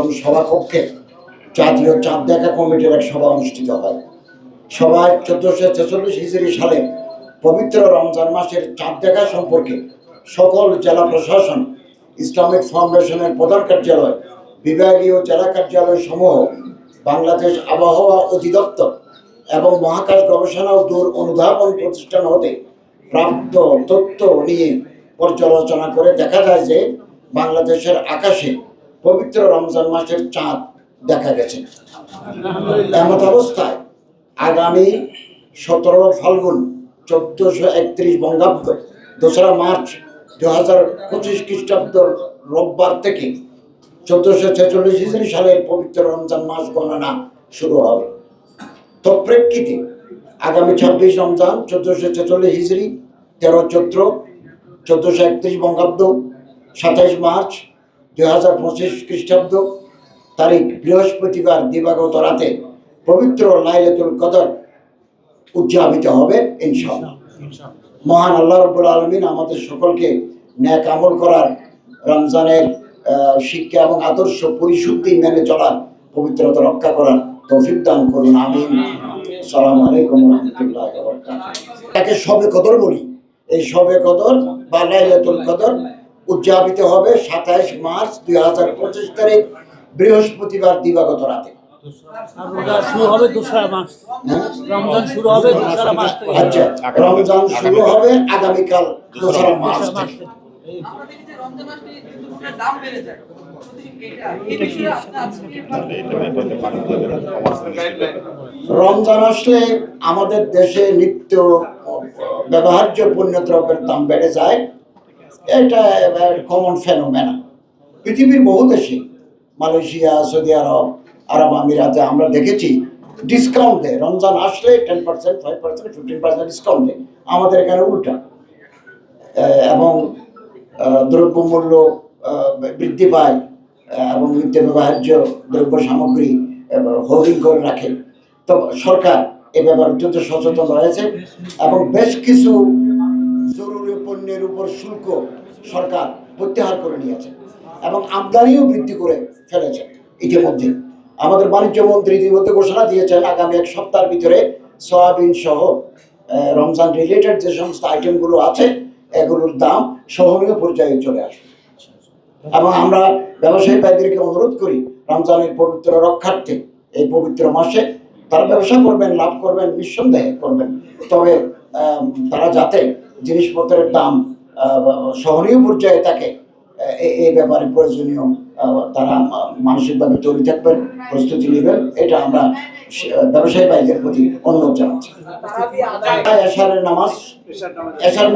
এবং সভাকক্ষে জাতীয় চাঁদ দেখা কমিটির এক সভা অনুষ্ঠিত হয়। সভায় চোদ্দশো ছেচল্লিশ হিজড়ি সালে পবিত্র রমজান মাসের চাঁদ দেখা সম্পর্কে সকল জেলা প্রশাসন, ইসলামিক ফাউন্ডেশনের প্রধান কার্যালয়, বিভাগীয় জেলা কার্যালয় সমূহ বাংলাদেশ আবহাওয়া অধিদপ্তর এবং মহাকাশ গবেষণা ও দূর অনুধাবন প্রতিষ্ঠান হতে প্রাপ্ত তথ্য নিয়ে পর্যালোচনা করে দেখা যায় যে বাংলাদেশের আকাশে পবিত্র রমজান মাসের চাঁদ দেখা গেছে। এমত অবস্থায় আগামী সতেরো ফাল্গুন চোদ্দশো একত্রিশ বঙ্গাব্দ, দোসরা মার্চ দু হাজার পঁচিশ খ্রিস্টাব্দ রোববার থেকে চোদ্দশো ছেচল্লিশ হিজড়ি সালের পবিত্র রমজান মাস গণনা শুরু হবে। তো প্রেক্ষিতে আগামী ছাব্বিশ রমজান চোদ্দশো ছেচল্লিশ হিজড়ি তেরো চৈত্র চোদ্দশো একত্রিশ বঙ্গাব্দ, সাতাইশ মার্চ দুই হাজার পঁচিশ খ্রিস্টাব্দ তারিখ বৃহস্পতিবার দিবাগত রাতে পবিত্র লাইলাতুল কদর উদযাপিত হবে, ইনশাআল্লাহ। মহান আল্লাহ রব্বুল আলমিন আমাদের সকলকে ন্যাক আমল করার, রমজানের শিক্ষা এবং আদর্শ পরিশুদ্ধি মেনে চলার, পবিত্রতা রক্ষা করার তৌফিক দান করুন, আমিন। সালাম আলাইকুম রহমতুল্লাহ তাকে সবে কদর বলি। এই সবে কদর বা লাইলাতুল কদর উদযাপিত হবে সাতাইশ মার্চ দুই হাজার পঁচিশ তারিখ বৃহস্পতিবার দিবাগত রাতে। শুরু হবে দোসরা মাস হ্যাঁ? রমজান শুরু হবে দোসরা মাস আচ্ছা রমজান শুরু হবে আগামীকাল দোসরা মার্চ মাস রমজান আসলে আমাদের দেশে নিত্য ব্যবহার্য পণ্য দ্রব্যের দাম বেড়ে যায়। এটা কমন ফেনোমেনা পৃথিবীর বহু দেশে, মালয়েশিয়া, সৌদি আরব আরব আমিরাতে আমরা দেখেছি ডিসকাউন্ট দেয়। রমজান আসলে ten percent five percent fifteen percent discount দেয়। আমাদের এখানে উল্টা। এবং দ্রব্যমূল্য বৃদ্ধি পায় এবং নিত্য ব্যবহার্য দ্রব্য সামগ্রী হোল্ডিং করে রাখে। তো সরকার এ ব্যাপারে অত্যন্ত সচেতন রয়েছে এবং বেশ কিছু পণ্যের উপর শুল্ক সরকার প্রত্যাহার করে নিয়েছে এবং আমদানিও বৃদ্ধি করে ফেলেছে ইতিমধ্যে। আমাদের বাণিজ্য মন্ত্রী ইতিমধ্যে ঘোষণা দিয়েছেন, আগামী এক সপ্তাহের ভিতরে সয়াবিন সহ রমজান রিলেটেড যে সমস্ত আইটেমগুলো আছে, এগুলোর দাম সহনীয় পর্যায়ে চলে আসবে। এবং আমরা ব্যবসায়ী ভাইদেরকে অনুরোধ করি, রমজানের পবিত্র রক্ষার্থে এই পবিত্র মাসে তারা ব্যবসা করবেন, লাভ করবেন, নিঃসন্দেহে করবেন। তবে তারা যাতে জিনিসপত্রের দাম সহনীয় পর্যায়ে থাকে এই ব্যাপারে প্রয়োজনীয় তারা মানসিকভাবে তৈরি থাকবেন, প্রস্তুতি নেবেন। এটা আমরা ব্যবসায়ী ভাইদের প্রতি অনুরোধ জানাচ্ছি। এশারের নামাজ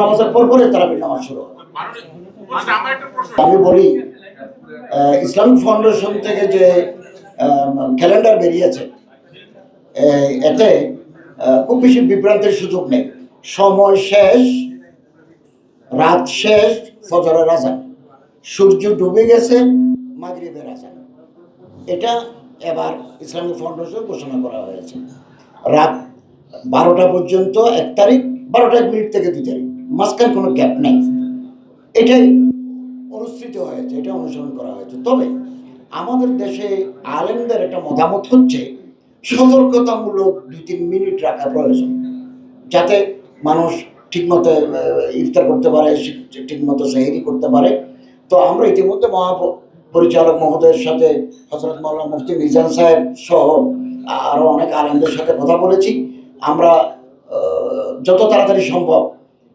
নামাজের পর পরে তারাবির নামাজ শুরু আমি বলি ইসলামিক ফাউন্ডেশন থেকে যে ক্যালেন্ডার বেরিয়েছে এতে খুব বেশি বিভ্রান্তির সুযোগ নেই। সময় শেষ রাত শেষ, ফজরের আজান সূর্য ডুবে গেছে, মাগরিবের আজান এটা এবার ইসলামিক ফাউন্ডেশন ঘোষণা করা হয়েছে। রাত বারোটা পর্যন্ত এক তারিখ, বারোটা এক মিনিট থেকে দুই তারিখ। মাঝখানে কোনো গ্যাপ নেই। এটাই অনুষ্ঠিত হয়েছে, এটা অনুসরণ করা হয়েছে। তবে আমাদের দেশে আলেমদের একটা মতামত হচ্ছে, সতর্কতামূলক দুই তিন মিনিট রাখা প্রয়োজন। যাতে মানুষ ঠিকমতো ইফতার করতে পারে ঠিকমতো সেহেরি করতে পারে। তো আমরা ইতিমধ্যে মহা পরিচালক মহোদয়ের সাথে হজরত মাওলানা মুফতি মিজান সাহেব সহ আরও অনেক আলেমদের সাথে কথা বলেছি। আমরা যত তাড়াতাড়ি সম্ভব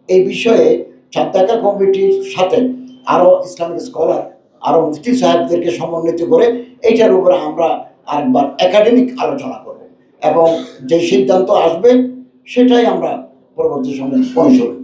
এই বিষয়ে চাঁদাকা কমিটির সাথে আরও ইসলামিক স্কলার আরও মুফতি সাহেবদেরকে সমন্বিত করে এইটার উপরে আমরা আরেকবার একাডেমিক আলোচনা করব। এবং যে সিদ্ধান্ত আসবে, সেটাই আমরা পরবর্তী সময়ে করব।